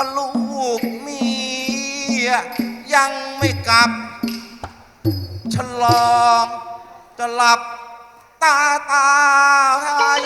ถ้าลูกเมียยังไม่กลับ ฉลองจะหลับตาตาย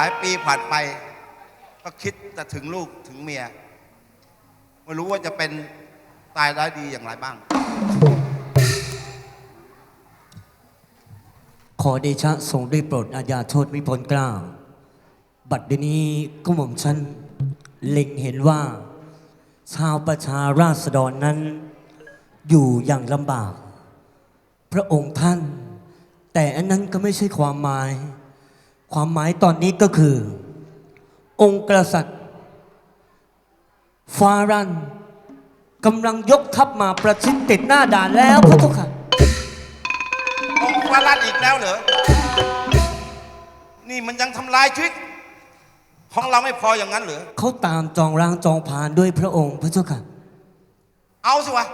ายปีผ่านไป ก็คิดแต่ถึงลูกถึงเมีย ไม่รู้ว่าจะเป็นตายได้ดีอย่างไรบ้าง ขอเดชะทรงได้โปรดอาญาโทษมิพลกล้าบัดเดี๋ยวนี้ก็หม่อมฉันเล็งเห็นว่า ชาวประชาราษฎรนั้น อยู่อย่างลำบาก พระองค์ท่าน แต่อันนั้นก็ไม่ใช่ความหมาย ความหมายตอนนี้ก็คือ องค์กษัตริย์ฟารันกำลังยกทัพมาประชิดติดหน้าด่านแล้วพระเจ้าค่ะ องค์วารันอีกแล้วเหรอ นี่มันยังทำลายชีวิต ของเราไม่พออย่างนั้นเหรอ เขาตามจองร่างจองผานด้วยพระองค์พระเจ้าค่ะ เอาสิวะ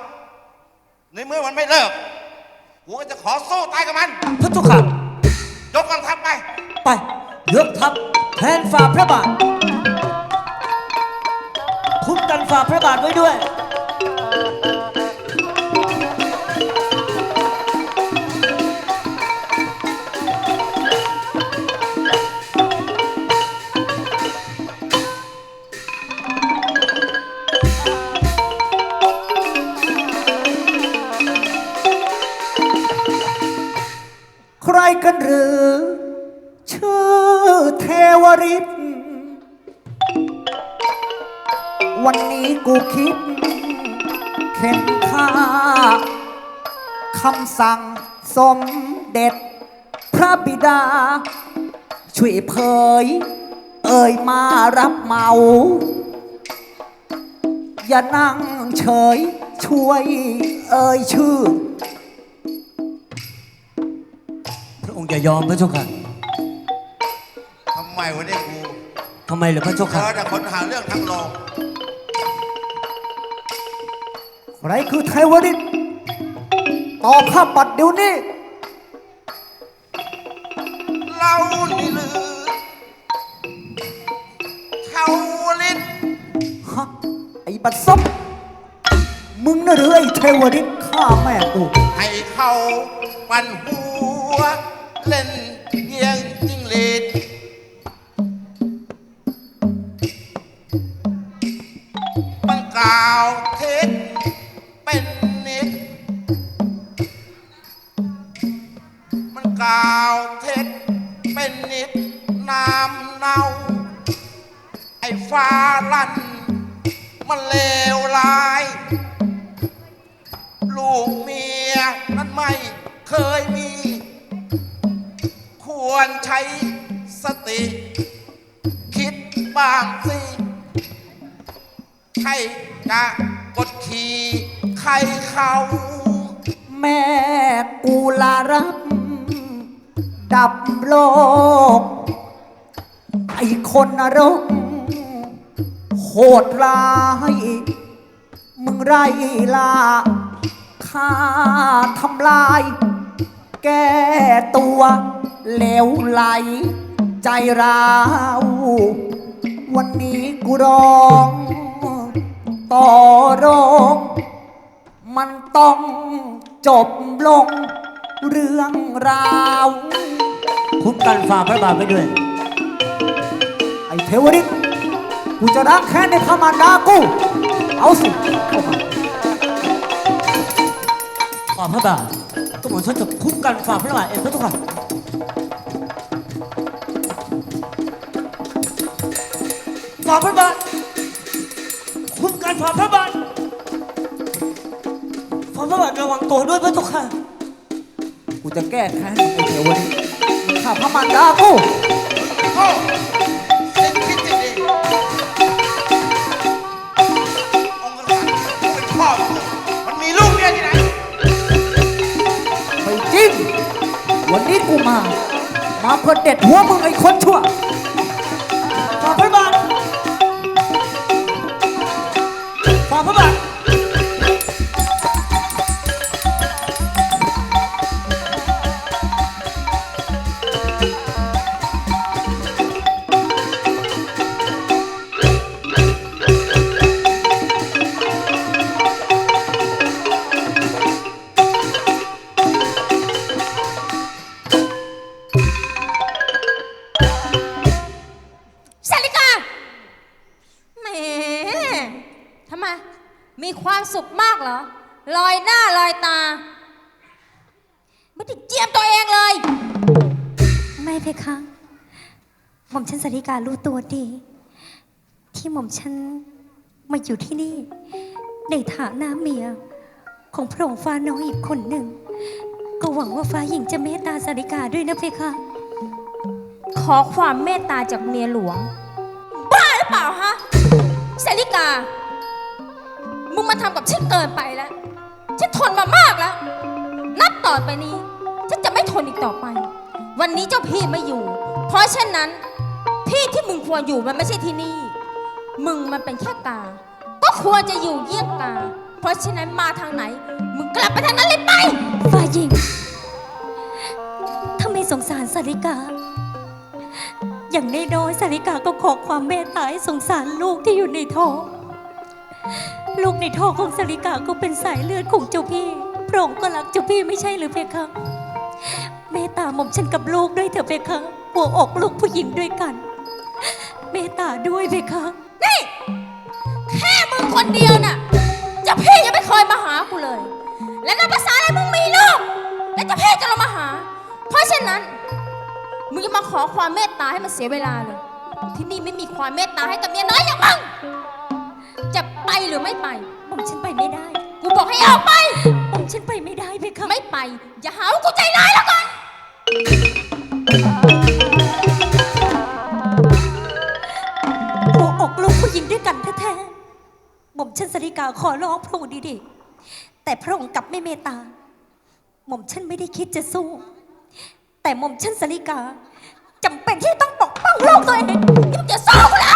ในเมื่อมันไม่เลิกกูก็จะขอสู้ตายกับมัน พระเจ้าค่ะ ยกกองทัพไป ไป ยกทัพแทนฝ่าพระบาท คุ้มกันฝ่าพระบาทไว้ด้วยใครกันหรือ กูคิด เข็นค่าคำสั่งสมเด็จ พระบิดา ช่วยเผย เอ่ยมารับเมา อย่านั่งเฉยช่วยเอ่ยชื่อ พระองค์อย่ายอมพระเจ้าค่ะทำไมวะเนี่ยกูทำไมเหรอพระเจ้าเธค่ะ อแต่คนหาเรื่องทั้งโลก ใครคือไทยวริตตอบข้าปัดเดี๋ยวนี้ เรานี่ลือเท่าลิ้นฮะไอ้บัดซบมึงน่ะหรือไอ้เทวริตฆ่าแม่กูให้เขาปันหัว เล่นเยียงจิ้งหรีดมันกล่าวเท็จ ฟ้าลั่น มันเลวร้าย ลูกเมียนั้นไม่เคยมี ควรใช้สติ คิดบ้างสิใครจะกดขี่ใครเขาแม่กูลารับ ดับโลก ไอคนนรก หดร้าย มึงไรล่าข้าทำลาย แก้ตัวเหลวไหล ใจร้าว วันนี้กูร้อง ต่อรอง มันต้องจบลงเรื่องราว คุ้มกันฝ่าพระบาทไว้ด้วย ไอ้เทวริต กูจะรักแค้นในขมานดากู เอาสิเข้ามาฝ่าพระบาทก็เหม่อมฉันจะคุ้มกันฝ่าพระบาทเองพระเจ้าค่ะฝ่าพระบาทคุ้มกันฝ่าพระบาทฝ่าพระบาทระวังตัวด้วยพระเจ้าค่ะกูจะแก้แค้นไอ้เทวริตมึงฆ่าพระมารดากู วันนี้กูมา มาเพื่อเด็ดหัวมึงไอ้คนชั่วาริการู้ตัวดี ที่หม่อมฉันมาอยู่ที่นี่ ในฐานะเมีย ของพระองค์ฟ้าน้อยอีกคนหนึ่ง ก็หวังว่าฟ้าหญิงจะเมตตาสาริกาด้วยนะเพคะ ขอความเมตตาจากเมียหลวง บ้าหรือเปล่าฮะสาริกา มึงมาทำกับฉันเกินไปแล้ว ฉันทนมามากแล้ว นับต่อไปนี้ ฉันจะไม่ทนอีกต่อไป วันนี้เจ้าพี่ไม่อยู่ เพราะฉะนั้น ที่ที่มึงควรอยู่มันไม่ใช่ที่นี่ มึงมันเป็นแค่กา ก็ควรจะอยู่เยี่ยงกา เพราะฉะนั้นมาทางไหน มึงกลับไปทางนั้นเลยไปฟ้าหญิงถ้าไม่สงสารสาริกา อย่างน้อยๆสาริกาก็ขอความเมตตาให้สงสารลูกที่อยู่ในท้อง ลูกในท้องของสาริกาก็เป็นสายเลือดของเจ้าพี่ พระองค์ก็รักเจ้าพี่ไม่ใช่หรือเพคะ เมตตาหม่อมฉันกับลูกด้วยเถอะเพคะหัวอกลูกผู้หญิงด้วยกัน เมตตาด้วยเพคะ นี่แค่มึงคนเดียวน่ะเจ้าพี่ยังไม่เคยมาหากูเลย และนับภาษาอะไรมึงมีลูกแล้วเจ้าพี่จะลงมาหา เพราะฉะนั้น มึงจะมาขอความเมตตาให้มันเสียเวลาเลยที่นี่ไม่มีความเมตตาให้กับเมียน้อยอย่างมึงจะไปหรือไม่ไปหม่อมฉันไปไม่ได้ กูบอกให้ออกไปหม่อมฉันไปไม่ได้เพคะ ไม่ไป อย่าหาว่ากูใจร้ายแล้วกัน ด้วยกันแท้ๆหม่อมฉันสริกาขอร้องพระองค์ดีๆ แต่พระองค์กลับไม่เมตตา หม่อมฉันไม่ได้คิดจะสู้ แต่หม่อมฉันสริกาจำเป็นที่ต้องปกป้องโลกตัวเองนี่งจะสู้แล้ว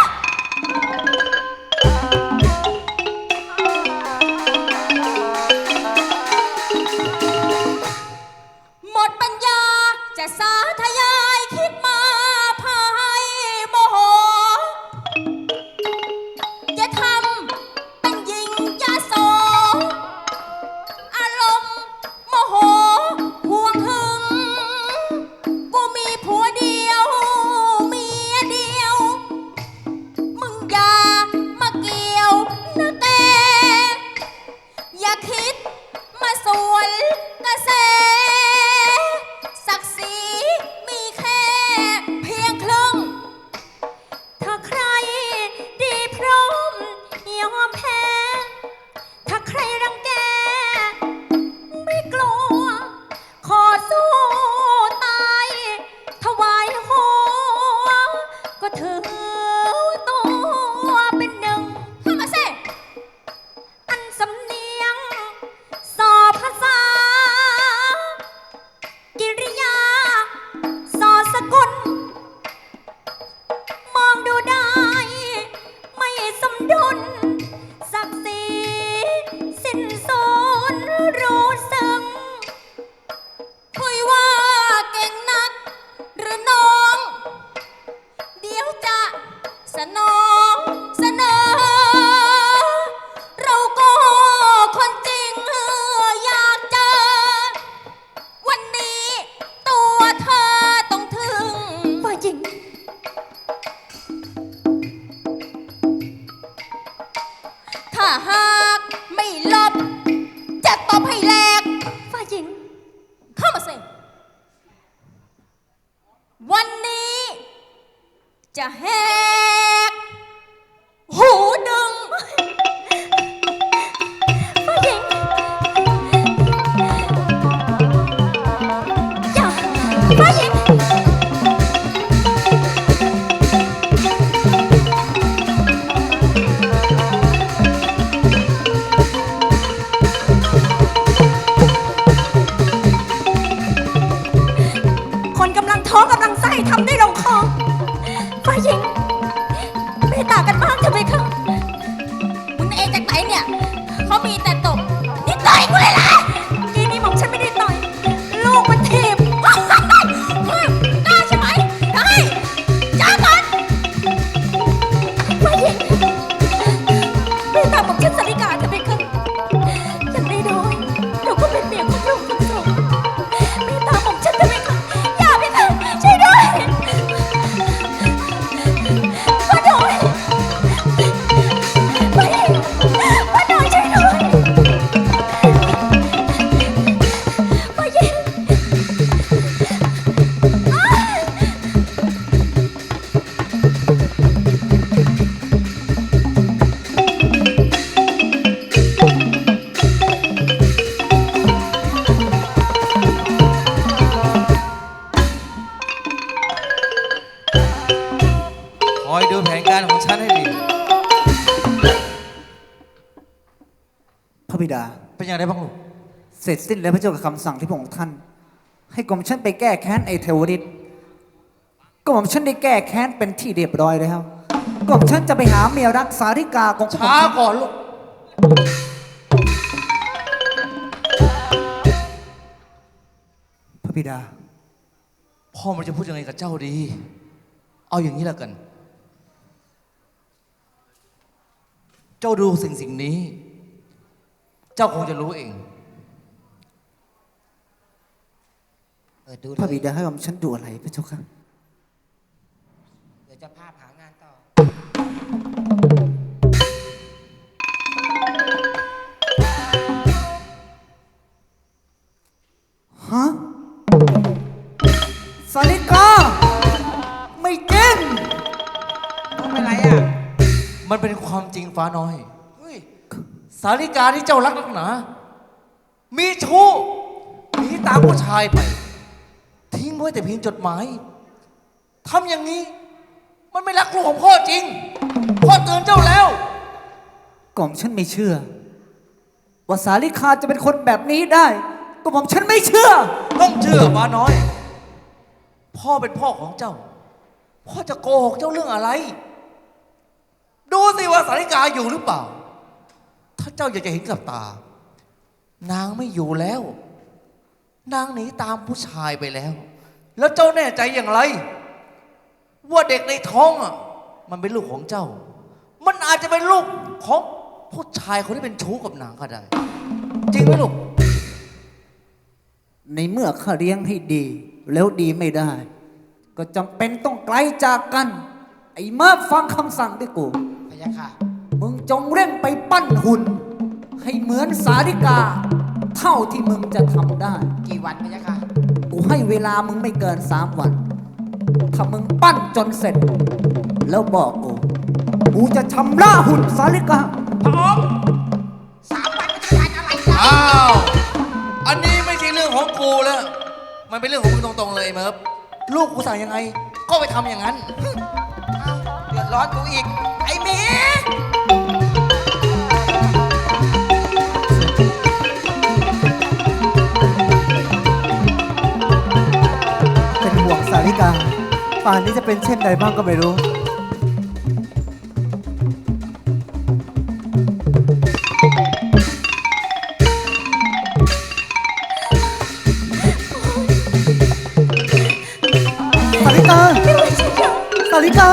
ถ้าหากไม่ลบ จะตบให้แหลกฝ่ายหญิง เข้ามาสิวันนี้ จะแห เนี่ยเขามีแต่ต อย่างไรบ้างลูกเสร็จสิ้นแล้วพระเจ้ากับคำสั่งที่พระองค์ท่าน ให้กรมฉันไปแก้แค้นไอ้เทวริตกรมฉันได้แก้แค้นเป็นที่เรียบร้อยแล้วกรมฉันจะไปหาเมียรักสาริกาของกรมช้าฉันก่อนลูกพระบิดา พ่อมันจะพูดยังไงกับเจ้าดี เอาอย่างนี้แล้วกัน เจ้าดูสิ่งสิ่งนี้ เจ้าคงจะรู้เองเออดูพระเลบิยดาให้กรมฉันดูอะไรพระเจ้าค่ะ เดี๋ยวจะภาพหางานต่อ ฮะสาริกา ไม่จริงต้องเป็นไรอะ มันเป็นความจริงฟ้าน้อยเฮ้ย สาริกาที่เจ้ารักนักหนา มีชู้หนีตามผู้ชายไป ทิ้งไว้แต่เพียงจดหมายทำอย่างนี้ มันไม่รักลูกของพ่อจริง พ่อเตือนเจ้าแล้วกล่อมฉันไม่เชื่อ ว่าสาลิกาจะเป็นคนแบบนี้ได้ก็ผมฉันไม่เชื่อ ต้องเชื่อฟ้าน้อย พ่อเป็นพ่อของเจ้า พ่อจะโกหกเจ้าเรื่องอะไร ดูสิว่าสาริกาอยู่หรือเปล่า ถ้าเจ้าอยากจะเห็นกับตา นางไม่อยู่แล้ว นางหนีตามผู้ชายไปแล้ว แล้วเจ้าแน่ใจอย่างไร ว่าเด็กในท้องอะ มันเป็นลูกของเจ้า มันอาจจะเป็นลูกของผู้ชายคนที่เป็นชู้กับนางก็ได้ จริงไหมลูก ในเมื่อข้าเลี้ยงให้ดี แล้วดีไม่ได้ ก็จำเป็นต้องไกลจากกัน ไอ้มาฟังคำสั่งด้วยกูพยาค่ะมึง จงเร่งไปปั้นหุ่น ให้เหมือนสาริกา เท่าที่มึงจะทำได้ กี่วันพยาค่ะ กูให้เวลามึงไม่เกินสามวัน ถ้ามึงปั้นจนเสร็จ แล้วบอกกู กูจะชำระหุ่นสาริกา พร้อมสามวันมันจะการอะไรนะอ้าว อันนี้ไม่ใช่เรื่องของกูแล้ว มันเป็นเรื่องของมึงตรงๆเลยไอ้เมิร์ฟลูกกูสั่งยังไง ก็ไปทำอย่างนั้น เดือดร้อนกูอีก ไอ้หมีเป่านนี้จะเป็นเช่นใดบ้างก็ไม่รู้ สาริกา สาริกา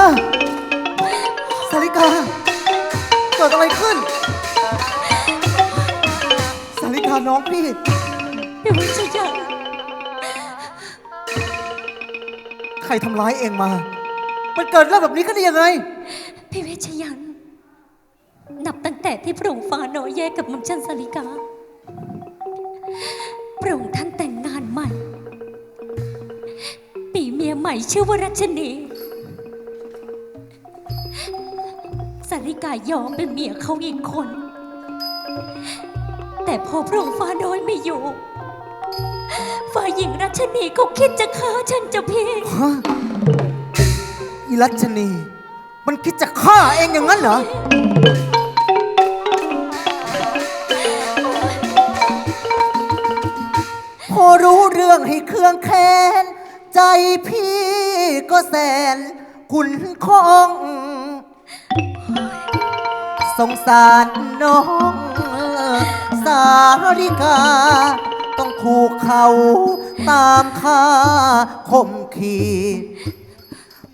สาริกา เกิดอะไรขึ้น สาริกาน้องพี่ พี่วิชยา ใครทำร้ายเองมา มันเกิดเรื่องแบบนี้ก็ได้ยังไง พี่เวชยันต์นับตั้งแต่ที่พระองค์ฟ้าน้อยแยกกับหม่อมชันสาริกา พระองค์ท่านแต่งงานใหม่ ปีเมียใหม่ชื่อว่ารัชนีสาริกายอมเป็นเมียเขาอีกคน แต่พอพระองค์ฟ้าน้อยไม่อยู่ ฝ่ายหญิงรัชนีก็คิดจะฆ่าฉันจ้าพี่ ฮะอีรัชนี มันคิดจะฆ่าเองอย่างนั้นเหรอ พอรู้เรื่องให้เครื่องแค้น ใจพี่ก็แสนขุนคอง สงสารน้อง สาริกา ต้องถูกเขาตามฆ่าข่มขีด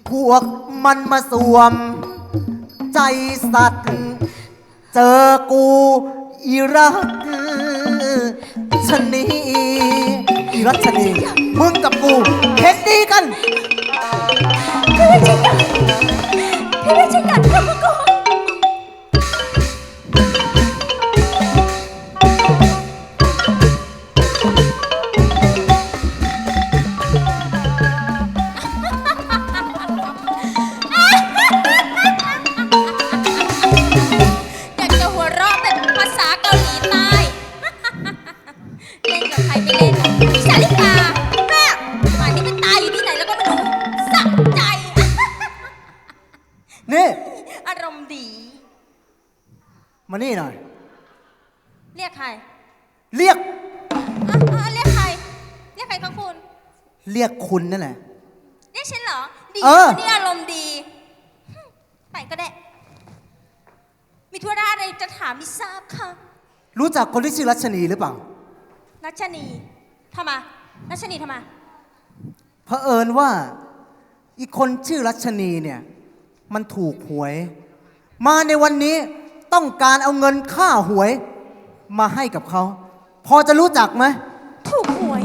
พวกมันมาสวม ใจสัตว์ เจอกูอีรักชนีอีรักชนีมึงกับกูเห็นดีกันพี่วิชยันต์พี่วิชยันต์เข้ามาก่ามไม่ทราบค่ะ รู้จักคนที่ชื่อรัชนีหรือเปล่า รัชนีทำไมรัชนีทำไมเผอิญว่าอีกคนชื่อรัชนีเนี่ย มันถูกหวย มาในวันนี้ต้องการเอาเงินค่าหวย มาให้กับเขา พอจะรู้จักไหมถูกหวย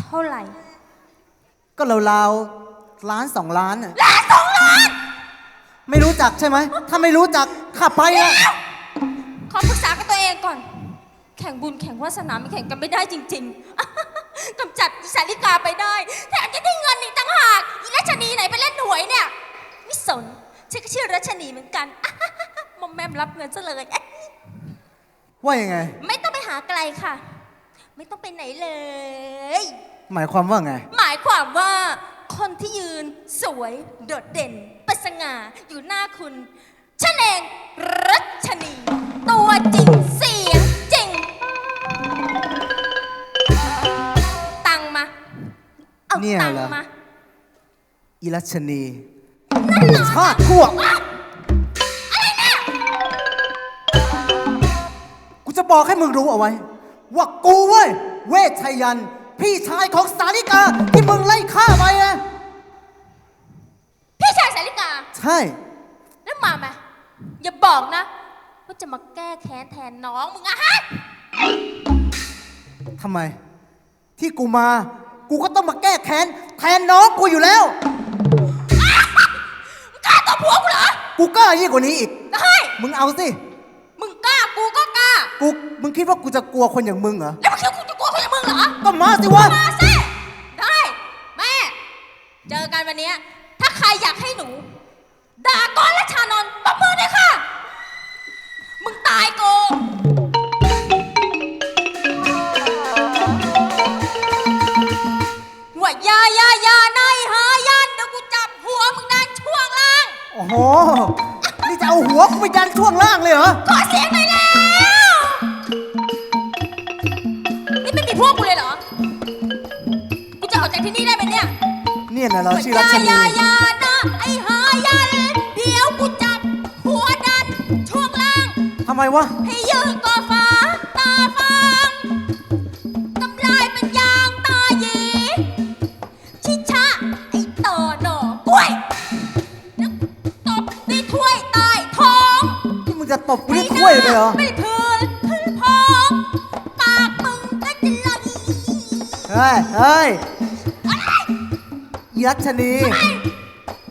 เท่าไหร่ ก็ราวๆล้านสองล้านล้านสองล้าน ไม่รู้จักใช่ไหม ถ้าไม่รู้จัก ข้าไปละขอปรึกษากับตัวเองก่อน แข่งบุญแข่งวาสนาไม่แข่งกันไม่ได้จริง ๆ กำจัดอีสาลิกาไปได้แถมจะได้เงินอีกต่างหากอีรัชนีไหนไปเล่นหวยเนี่ยไม่สนฉันก็ชื่อรัชนีเหมือนกันมอมแมมรับเงินซะเลยว่ายังไง ไม่ต้องไปหาไกลค่ะ ไม่ต้องไปไหนเลย หมายความว่าไง หมายความว่าคนที่ยืนสวยโดดเด่นประสง่าอยู่หน้าคุณ ฉันเองรัชนี ตัวจริงเสียงจริง ตังมา เอาเนี่ยตังเหรอ มา อีรัชนีชาติพวก กูจะบอกให้มึงรู้เอาไว้ ว่ากูเว้ย เวชชัยยัน พี่ชายของสาริกา ที่มึงไล่ฆ่าไปนะพี่ชายสาริกา ใช่ แล้วมาไหม อย่าบอกนะ ว่าจะมาแก้แค้นแทนน้องมึงอะฮะ ทำไม ที่กูมา กูก็ต้องมาแก้แค้นแทนน้องกูอยู่แล้ว มึงกล้าตบผัวกูเหรอกูกล้ายิ่งกว่านี้อีก ได้ มึงเอาสิ มึงกล้ากูก็กล้า กู มึงคิดว่ากูจะกลัวคนอย่างมึงเหรอ แล้วมึงคิดว่ากูจะกลัวคนอย่างมึงเหรอ ก็มาสิวะ มาสิได้แม่ เจอกันวันเนี้ยถ้าใครอยากให้หนู ด่ากรและ โอ้โห นี่จะเอาหัวกูไปยันช่วงล่างเลยเหรอ ขอเสียงหน่อยแล้ว นี่ไม่มีพวกกูเลยเหรอ กูจะออกจากที่นี่ได้ไหมเนี่ยเนี่ยนะเราชื่อรัชนีอย่าอย่าอย่านะไอ้หายัน เดี๋ยวกูจับหัวดันช่วงล่าง ทำไมวะ ให้ยืนก่ วยถ้วยเลยเหรอ ไม่พื้นพื้นพองปากมึงก็จะไหลเฮ้ยเฮ้ยอีรัชนี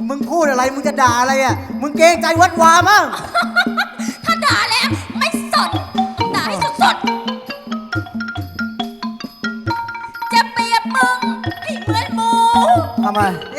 มึงพูดอะไร มึงจะด่าอะไรอะ มึงเกรงใจวัดวามั่งถ้าด่าแล้วไม่สดต้องด่าให้สุดๆจะเปรียบมึงให้เหมือนหมู ทำไมแล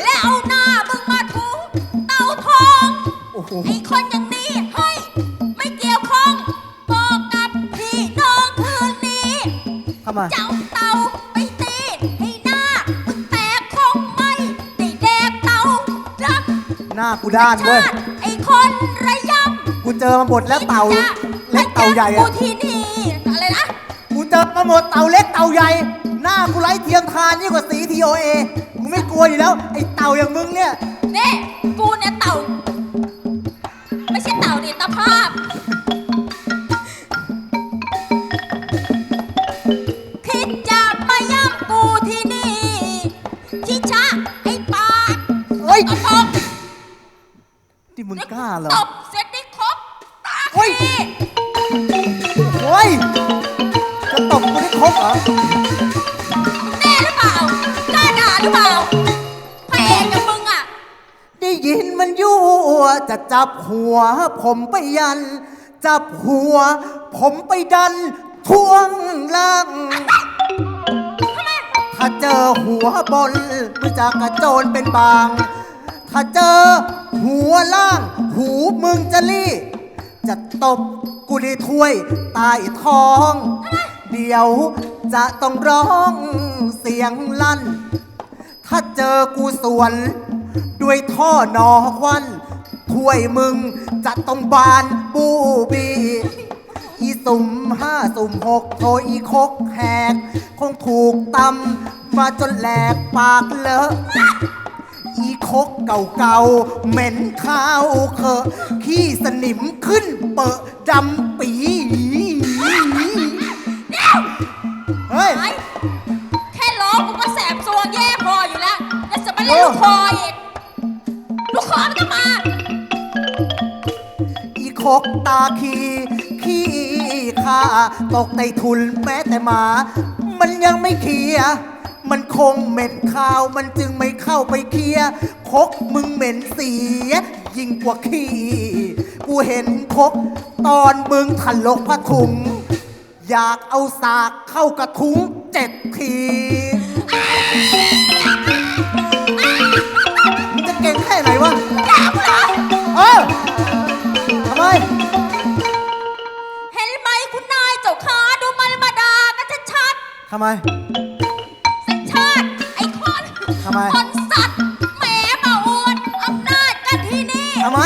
้วเอ กูด้านเว้ย ชาติไอ้คนระยำกูเจอมาหมดแล้วเต่าจะเล็กเต่าใหญ่กูอะที่นี่อะไรนะ กูเจอมาหมดเต่าเล็กเต่าใหญ่ หน้ากูไร้เทียมทานยิ่งกว่าสีทีโอเอกูไม่กลัวอยู่แล้ว ไอ้เต่าอย่างมึงเนี่ย นี่ มึงกล้าเหรอตบเสร็จได้ครบตาเฮ้ยทีโอ้ยจะตบกูได้ครบเหรอแน่หรือเปล่ากล้าด่าหรือเปล่าพระเอกกับมึงอะได้ยินมันยั่วจะจับหัว ผมไปยัน จับหัว ผมไปดันท่วงล่างถ้าเจอหัวบนมึงจะกระโจนเป็นบาง ถ้าเจอ หัวล่าง หูมึงจะรีจะตบกูในถ้วยใต้ท้อง เดี๋ยวจะต้องร้องเสียงลั่น ถ้าเจอกูสวน ด้วยท่อนอควันถ้วยมึงจะต้องบานบูบี อีสุ่มห้าสุ่มหกโทอีคกแหก คงถูกตำมาจนแหลกปากเลอะ อีคกเก่าๆ เหม็นข้าวเคอะขี้สนิมขึ้นเปอะดำปีเฮ้ยไอ้แค่ร้องกูก็แสบซวงแย่พออยู่แล้ว แล้วจะมาเล่นลูกคออีก ลูกคอมันจะมา อีคกตาขีขี้ข้าตกในทุนแม้แต่หมา มันยังไม่เคลียร์ มันคงเหม็นข้าว มันจึงไม่เข้าไปเคลียร์คกมึงเหม็นเสีย ยิ่งกว่าขี้ กูเห็นคกตอนมึงถลกผ้าถุง อยากเอาสากเข้ากระทุ้งเจ็ดทีมึงจะเก่งแค่ไหนวะเออทำไม เห็นไหมคุณนายเจ้าขาดูมันมาด่ากันชัดทำไม ๆ ทำไม คนสัตว์แหมมาอวดอำนาจกันที่นี่ ทำไม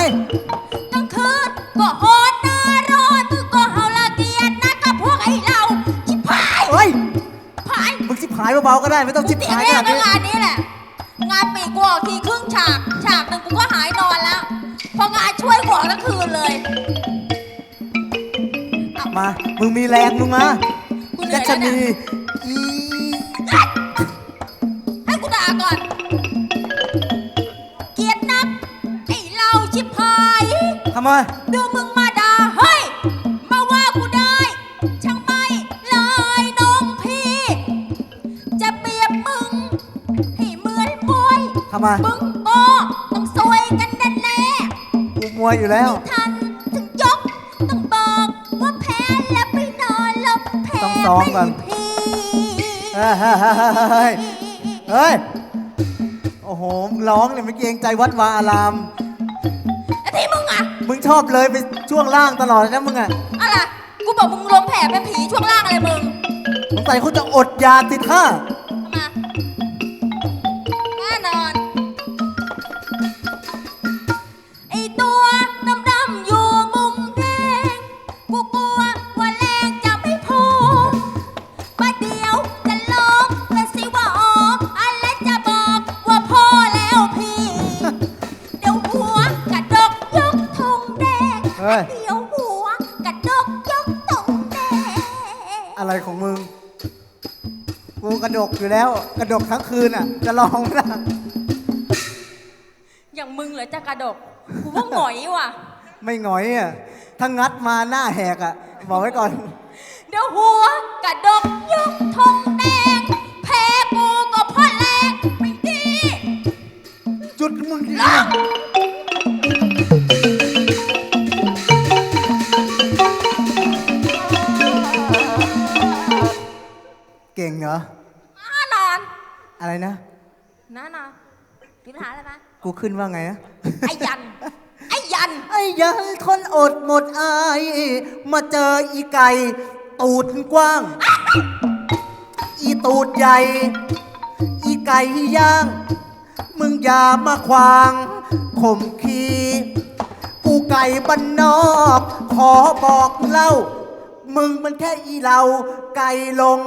กลางคืนก็โหดหน้ารอนตึกก็เฮาละเกียดนะกับพวกไอ้เราชิบหายเฮ้ย ผายมึงชิบหายเบาๆก็ได้ ไม่ต้องชิบเสียหายแรขกนาดก็นี้งานนี้แหละ งานปีกกูออกทีครึ่งฉาก ฉากหนึ่งกูก็หายนอนแล้วพองานช่วยหัวทั้งคืนเลยมา มึงมีแรงมึงมากูเหนื่ยัอยชแล้วนีเนี่ย ทำไมดูมึงมาด่าเฮ้ย มาว่ากูได้ ช่างไม่เลยน้องพี่ จะเปรียบมึง ให้เหมือนมวยทำไมมึงก็ต้องซวยกันแน่แน่กูมวยอยู่แล้ว ๆทันถึงยก ต้องบอกว่าแพ้แล้วไปนอนแล้วแพ้ต้องซ้อมก่อน ไม่พี่เฮ้ยเฮ้ยเฮ้ย โอ้โหมึงร้องเนี่ยไม่เกรงใจวัดวาอาราม ชอบเลยไปช่วงล่างตลอดนะมึงอะอะไรกูบอกมึงลงแผลเป็นผีช่วงล่างอะไรมึง สงสัยคุณจะอดยาติดท่ามา อยู่แล้วกระดกทั้งคืนอะ จะลองไหมล่ะอย่างมึงเหรอจะกระดกกูว่าหงอยว่ะ ไม่หงอยอะถ้างัดมาหน้าแหกอะ บอกไว้ก่อน เดี๋ยวหัว กูขึ้นว่าไงนะไอ้ยัน ไอ้ยัน ไอ้ยันทนอดหมดอายมาเจออีไก่ ตูดกว้าง อีตูดใหญ่ อีไก่ย่าง มึงอย่ามาขวางข่มขีกูไก่บ้านนอก ขอบอกเล่า มึงมันแค่อีเราไก่ลง